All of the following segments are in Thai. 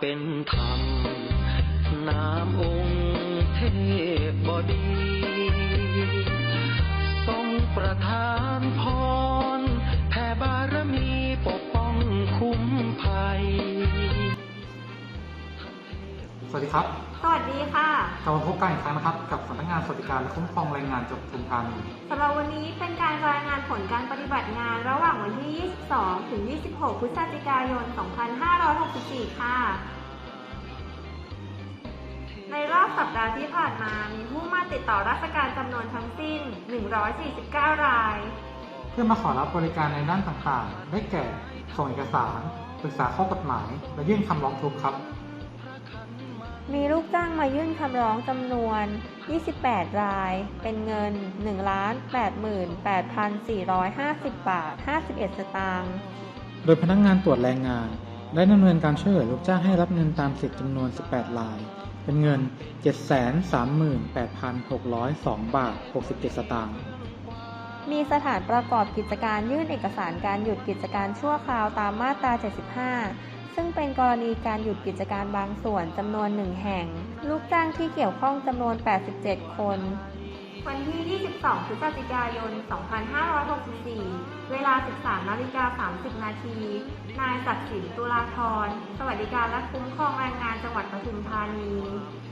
เป็นธรรมนามองค์เทพบดี ทรงประทานพร วัสดีครับ สวัสดีค่ะกลับมาพบกันอีกครั้งนะครับ กับสำนักงานสวัสดิการและคุ้มครองแรงงานจังหวัดปทุมธานีสำหรับวันนี้เป็นการรายงานผลการปฏิบัติงาน ระหว่างวันที่ 22 ถึง 26 พฤศจิกายน 2564 ค่ะ ในรอบสัปดาห์ที่ผ่านมามีผู้มาติดต่อราชการจำนวนทั้งสิ้น 149 ราย เพื่อมาขอรับบริการในด้านต่างๆ ได้แก่ ส่งเอกสาร ปรึกษาข้อกฎหมาย และยื่นคำร้องทุกข์ครับ มีลูกจ้างมายื่นคำร้องจำนวน 28 ราย เป็นเงิน 1,88,450 บาท 51 สตางค์ โดยพนักงานตรวจแรงงาน ได้ดำเนินการช่วยเหลือลูกจ้างให้รับเงินตามสิทธิจำนวน 18 ราย เป็นเงิน 738,602 บาท 67 สตางค์มีสถานประกอบกิจการยื่นเอกสารการหยุดกิจการชั่วคราวตามมาตรา 75 ซึ่งเป็นกรณีการหยุดกิจการบางส่วนจำนวนหนึ่งแห่ง ลูกจ้างที่เกี่ยวข้องจำนวน 87 คน วันที่ 22 พฤศจิกายน 2564 เวลา 13นาฬิกา30 นาที นายศักดิ์สินตุลาธร สวัสดิการและคุ้มครองแรงงานจังหวัดปทุมธานี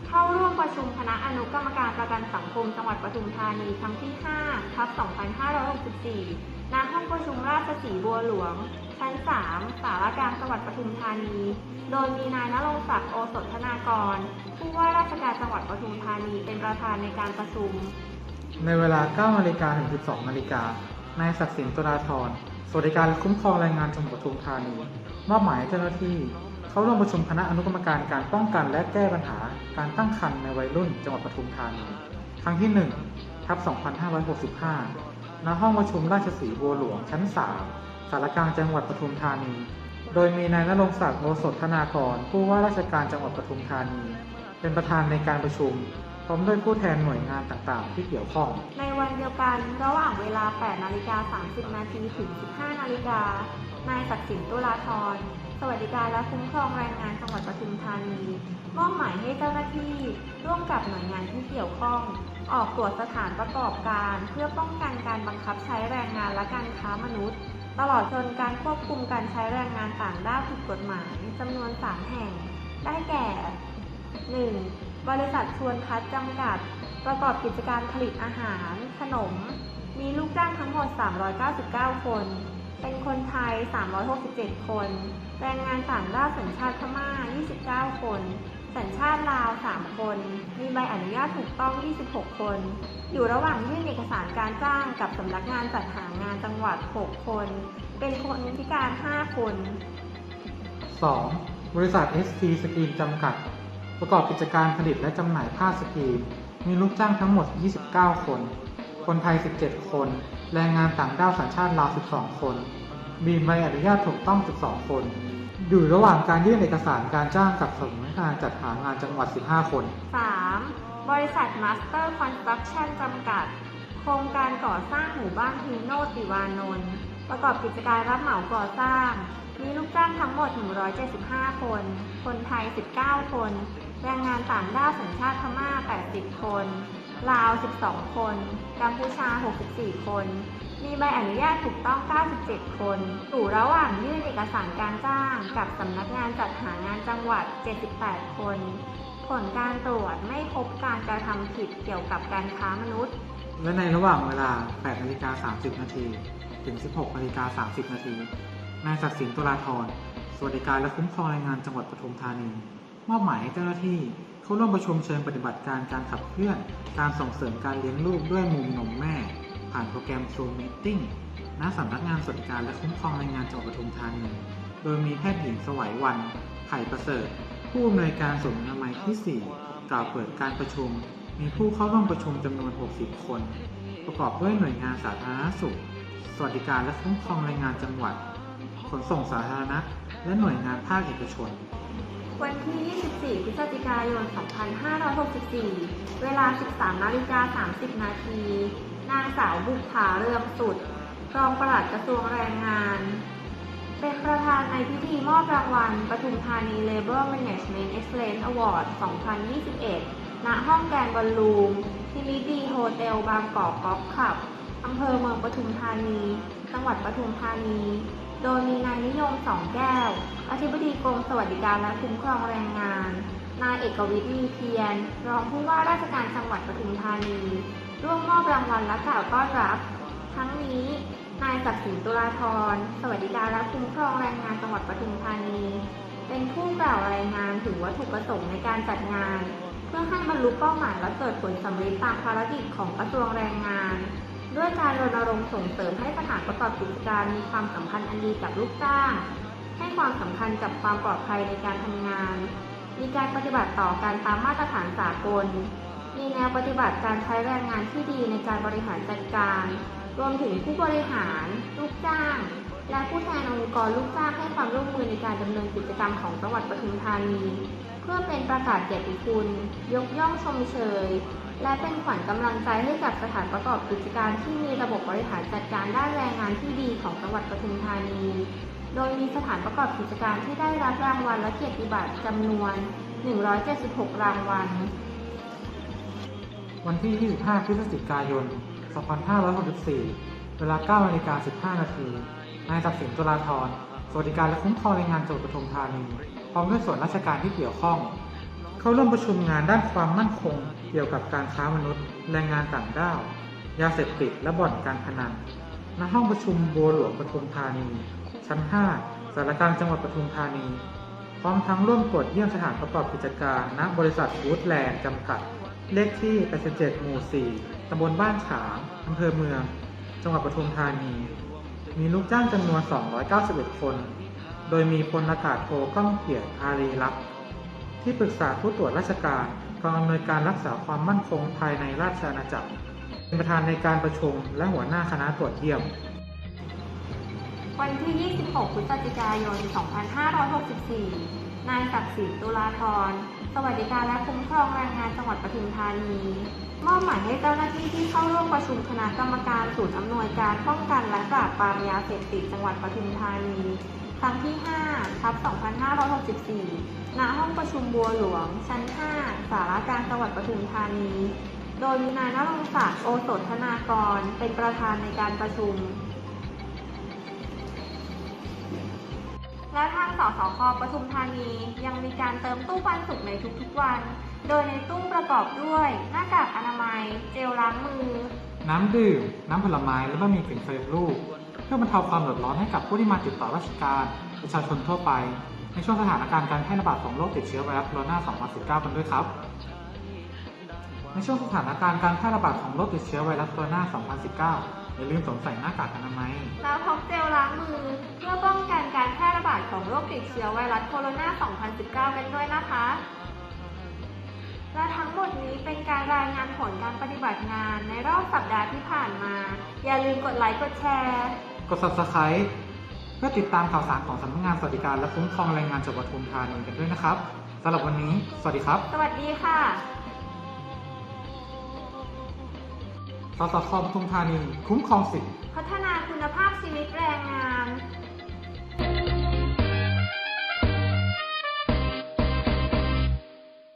เข้าร่วมประชุมคณะอนุกรรมการประกันสังคมจังหวัดปทุมธานีครั้งที่5ทับ2564 ณห้องประชุมราชสีบัวหลวง ชั้น 3 สารกลางจังหวัดปทุมธานี โดยมีนายนรงศักดิ์โอสถธนากร ผู้ว่าราชการจังหวัดปทุมธานีเป็นประธานในการประชุม ในเวลา9นาฬิกาถึง 12นาฬิกานายศักดิ์สินตุลาธรสวัสดิการคุ้มครองแรงงานจังหวัดปทุมธานี มอบหมายเจ้าหน้าที่เข้าร่วมประชุมคณะอนุกรรมการการป้องกันและแก้ปัญหาการตั้งครรภ์ในวัยรุ่นจังหวัดปทุมธานี ครั้งที่1ทับ2565 ณห้องประชุมราชสีห์บัวหลวงชั้น 3 สารกลางจังหวัดปทุมธานี โดยมีนายนรงศักดิ์โอสถธนากร ผู้ว่าราชการจังหวัดปทุมธานี เป็นประธานในการประชุม พร้อมด้วยผู้แทนหน่วยงานต่างๆ ที่เกี่ยวข้อง ในวันเดียวกันระหว่างเวลา 8 นาฬิกา 30 นาทีถึง 15 นาฬิกานายศักดิ์สินตุลาธร สวัสดิการและคุ้มครองแรงงานจังหวัดปทุมธานีมอบหมายให้เจ้าหน้าที่ ร่วมกับหน่วยงานที่เกี่ยวข้อง ออกตรวจสถานประกอบการ เพื่อป้องกันการบังคับใช้แรงงานและการค้ามนุษย์ ตลอดจนการควบคุมการใช้แรงงานต่างด้าวผิดกฎหมายจำนวน 3 แห่ง ได้แก่ 1. บริษัทชวนพัฒจำกัด ประกอบกิจการผลิตอาหาร ขนม มีลูกจ้างทั้งหมด 399 คน เป็นคนไทย 367 คน แรงงานต่างด้าวสัญชาติพม่า 29 คน สัญชาติลาว 3 คน มีใบอนุญาตถูกต้อง 26 คน อยู่ระหว่างยื่นเอกสารการจ้างกับสำนักงานจัดหางานจังหวัด 6 คน เป็นคนพิการ 5 คน 2. บริษัท ST สกรีนจำกัด ประกอบกิจการผลิตและจำหน่ายผ้าสกรีน มีลูกจ้างทั้งหมด 29 คน คนไทย 17 คน แรงงานต่างด้าวสัญชาติลาว 12 คน มีใบอนุญาตถูกต้อง 12 คน อยู่ระหว่างการยื่นเอกสารการจ้างกับสำนักงานจัดหางานจังหวัด 15 คน 3. บริษัท Master Construction จำกัด โครงการก่อสร้างหมู่บ้านฮิโนติวานนท์ประกอบกิจการรับเหมาก่อสร้าง มีลูกจ้างทั้งหมด 175 คน คนไทย 19 คน แรงงานต่างด้าวสัญชาติพม่า 80 คน ลาว 12 คน กัมพูชา 64 คน มีใบอนุญาตถูกต้อง 97 คนอยู่ระหว่างยื่นเอกสารการจ้างกับสำนักงานจัดหางานจังหวัด 78 คน ผลการตรวจไม่พบการกระทำผิดเกี่ยวกับการค้ามนุษย์ และในระหว่างเวลา 8นาฬิกา30 นาทีถึง 16นาฬิกา30 นาทีนายศักดิ์สินตุลาธรสวัสดิการและคุ้มครองแรงงานจังหวัดปทุมธานี มอบหมายให้เจ้าหน้าที่เข้าร่วมประชุมเชิญปฏิบัติการการขับเคลื่อน การส่งเสริมการเลี้ยงลูกด้วยมุมนมแม่ ผ่านโปรแกรม Zoom Meeting ณสำนักงานสวัสดิการและคุ้มครองแรงงานจังหวัดปทุมธานีโดยมีแพทย์หญิงสวัยวัน ไผ่ประเสริฐ ผู้อำนวยการศูนย์อนามัยที่ 4 กล่าวเปิดการประชุม มีผู้เข้าร่วมประชุมจำนวน 60 คน ประกอบด้วยหน่วยงานสาธารณสุข สวัสดิการและคุ้มครองแรงงานจังหวัด ขนส่งสาธารณะ และหน่วยงานภาคเอกชน วันที่ 24 พฤศจิกายน 2564 เวลา 13นาฬิกา30 นาที นางสาวบุกผาเรืองสุด รองปลัดกระทรวงแรงงาน เป็นประธานในพิธีมอบรางวัลปทุมธานี Labor Management Excellence Award 2021 ณ ห้องแกนบอลลูมทิลิดีโฮเทลบางกอกกอล์ฟคลับอำเภอเมืองปทุมธานี จังหวัดปทุมธานี โดยมีนายนิยมสองแก้ว อธิบดีกรมสวัสดิการและคุ้มครองแรงงาน นายเอกวิทย์มีเพียร รองผู้ว่าราชการจังหวัดปทุมธานี ร่วมมอบรางวัลและกล่าวต้อนรับ ทั้งนี้ นายศักดิ์สินตุลาธร สวัสดิการและคุ้มครองแรงงานจังหวัดปทุมธานี เป็นผู้กล่าวรายงานถึงวัตถุประสงค์ในการจัดงาน เพื่อให้บรรลุเป้าหมายและเกิดผลสำเร็จตามภารกิจของกระทรวงแรงงาน ด้วยการรณรงค์ส่งเสริมให้สถานประกอบกิจการมีความสัมพันธ์อันดีกับลูกจ้าง ให้ความสำคัญกับความปลอดภัยในการทำงาน มีการปฏิบัติต่อการตามมาตรฐานสากล มีแนวปฏิบัติการใช้แรงงานที่ดีในการบริหารจัดการ รวมถึงผู้บริหาร ลูกจ้าง และผู้แทนองค์กรลูกจ้างให้ความร่วมมือในการดำเนินกิจกรรมของจังหวัดปทุมธานี เพื่อเป็นประกาศเกียรติคุณ ยกย่องชมเชย และเป็นขวัญกำลังใจให้กับสถานประกอบกิจการที่มีระบบบริหารจัดการด้านแรงงานที่ดีของจังหวัดปทุมธานี โดยมีสถานประกอบกิจการที่ได้รับรางวัลและเกียรติบัตรจำนวน 176 รางวัล วันที่ 25 พฤศจิกายน 2564 เวลา 9นาฬิกา15 นาที นายศักดิ์สินตุลาธรสวัสดิการและคุ้มครองแรงงานจังหวัดปทุมธานี พร้อมด้วยส่วนราชการที่เกี่ยวข้อง เข้าร่วมประชุมงานด้านความมั่นคง เกี่ยวกับการค้ามนุษย์ แรงงานต่างด้าว ยาเสพติด และบ่อนการพนัน ณ ห้องประชุมบัวหลวงปทุมธานี ชั้น 5 สารกลางจังหวัดปทุมธานี พร้อมทั้งร่วมตรวจเยี่ยมสถานประกอบกิจการ ณ บริษัทวูดแลนด์จำกัด เลขที่ 87 หมู่ 4 ตำบลบ้านฉางอำเภอเมือง จังหวัดปทุมธานี มีลูกจ้างจำนวน 291 คน โดยมีพลอากาศโทก้องเกียรติอารีลักษ์ ที่ปรึกษาผู้ตรวจราชการกองอำนวยการรักษาความมั่นคงภายในราชอาณาจักร เป็นประธานในการประชุมและหัวหน้าคณะตรวจเยี่ยม วันที่ 26 พฤศจิกายน 2564 นายศักดิ์สินตุลาธร สวัสดิการและคุ้มครองแรงงานจังหวัดปทุมธานี มอบหมายให้เจ้าหน้าที่ที่เข้าร่วมประชุมคณะกรรมการศูนย์อำนวยการป้องกันและปราบปรามยาเสพติดจังหวัดปทุมธานี รั้งที่5ทับ2564 ณ ห้องประชุมบัวหลวง ชั้น 5 สารากลางจังหวัดปทุมธานี โดยมีนายนรงศักดิ์โอสถธนากร เป็นประธานในการประชุม และทางสสคปทุมธานียังมีการเติมตู้ปันสุกในทุกๆวัน โดยในตู้ประกอบด้วยหน้ากากอนามัย เจลล้างมือ น้ำดื่ม น้ำผลไม้ และบะหมี่กึ่งสำเร็จรูป เพื่อบรรเทาความเดือดร้อนให้กับผู้ที่มาติดต่อราชการประชาชนทั่วไป ในช่วงสถานการณ์การแพร่ระบาดของโรคติดเชื้อไวรัสโคโรนา 2019 กันด้วยครับในช่วงสถานการณ์การแพร่ระบาดของโรคติดเชื้อไวรัสโคโรนา 2019 อย่าลืมสวมใส่หน้ากากอนามัยแล้วพกเจลล้างมือ เพื่อป้องกันการแพร่ระบาดของโรคติดเชื้อไวรัสโคโรนา 2019 กันด้วยนะคะ และทั้งหมดนี้เป็นการรายงานผลการปฏิบัติงานในรอบสัปดาห์ที่ผ่านมา อย่าลืมกดไลค์ กดแชร์ กด subscribe เพื่อติดตามข่าวสารของสำนักงานสวัสดิการและคุ้มครองแรงงานจังหวัดปทุมธานีกันด้วยนะครับสำหรับวันนี้ สวัสดีครับ สวัสดีค่ะสสคปทุมธานี คุ้มครองสิทธิพัฒนาคุณภาพชีวิตแรงงาน